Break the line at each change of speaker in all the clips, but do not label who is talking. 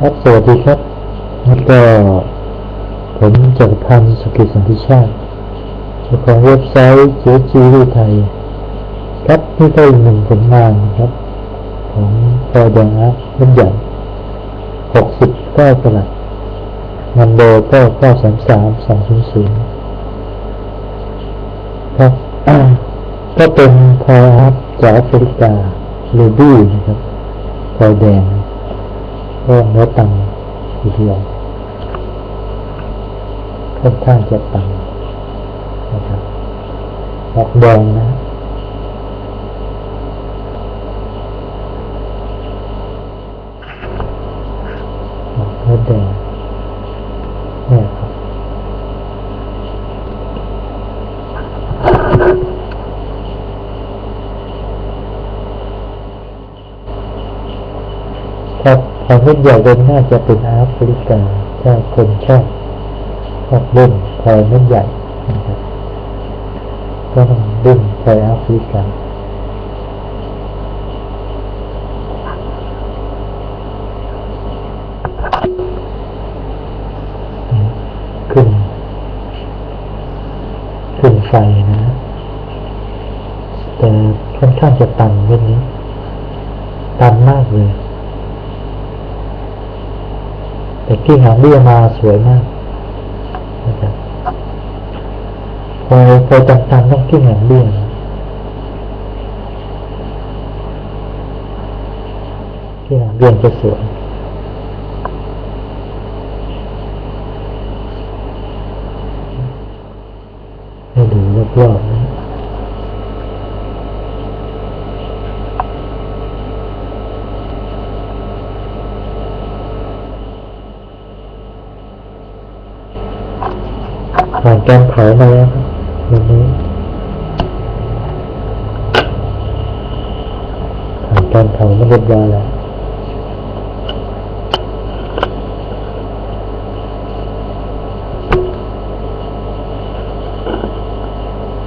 ครับ สวัสดีครับแล้วก็ผมจักพันสุกิสันติชาติเจ้าของเว็บไซต์เจจีวีไทย ครับนี่ก็อีกหนึ่งผลงานครับ ของพอแดงอาร์ตเล่นใหญ่69กรัตนันโดก็933 200ครับ ก็เป็นพออาร์ตจากแอฟริกาลูบี้นะครับพอแดง ก็เนื้อตังทีเดียวค่อนข้างจะตังนะครับออกแดงนะออกเนื้อแดงเนี่ย ครับครับความเล่นใหญ่เล่นน่าจะเป็นแอฟริกาถ้าคนชอบชอบเล่นพลอยเล่นใหญ่นะครับก็ต้องเล่นพลอยแอฟริกาขึ้น ขึ้นไฟนะ แต่ค่อนข้างจะตันเรื่องนี้ ตันมากเลย แต่กิ้งหางเบี้ยมาสวยมากนะครับพอพอตันๆต้องกิ้งหางเบี้ยนะกิ้งหางเบี้ยจะสวยให้ดูรอบๆนะ ผ่านการเผามาแล้วครับวันนี้ผ่านการเผามาเรียบร้อยแล้ว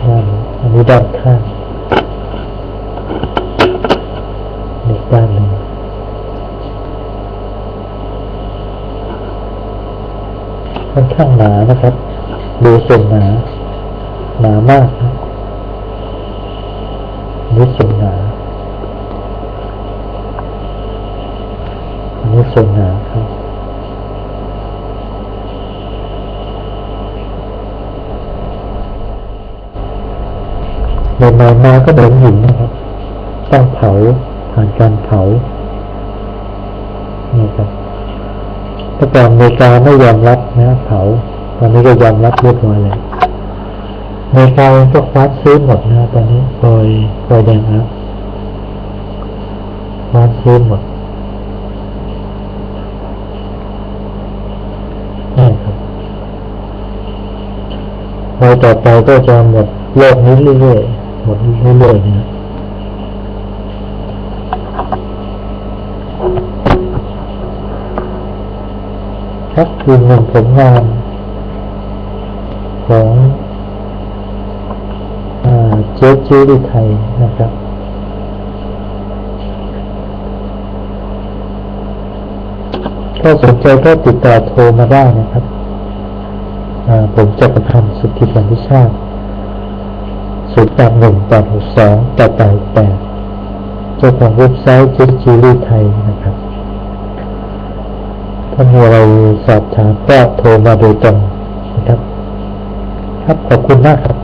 ด้านอันนี้ด้านข้างอีกด้านหนึ่งค่อนข้างหนานะครับ ดูส่วนหนาหนามากนะอันนี้ส่วนหนาอันนี้ส่วนหนาครับใหม่ๆมาก็เหมือนหินนะครับ ต้องเผาผ่านการเผานี่ครับแต่ก่อนอเมริกาไม่ยอมรับนะเผา ตอนนี้ก็ยอมรับเรียบร้อยเลยอเมริกาก็คว้าซื้อหมดนะตอนนี้ปล่อยปล่อยแดงครับคว้าซื้อหมดนี่ครับพอต่อไปก็จะหมดโลกนี้เรื่อยๆหมดเรื่อยๆนะครับคือหนึ่งผลงาน ของเจจูดิไทยนะครับก็สนใจก็ติดต่อโทรมาได้นะครับ ผมจักรพันสุทธิสันติชาติศูนย์แปดหนึ่งแปดหกสองแปดแปดแปดเจ้าของเว็บไซต์เจจีรีไทยนะครับถ้ามีอะไรสอบถามก็โทรมาโดยตรง ครับขอบคุณมากครับ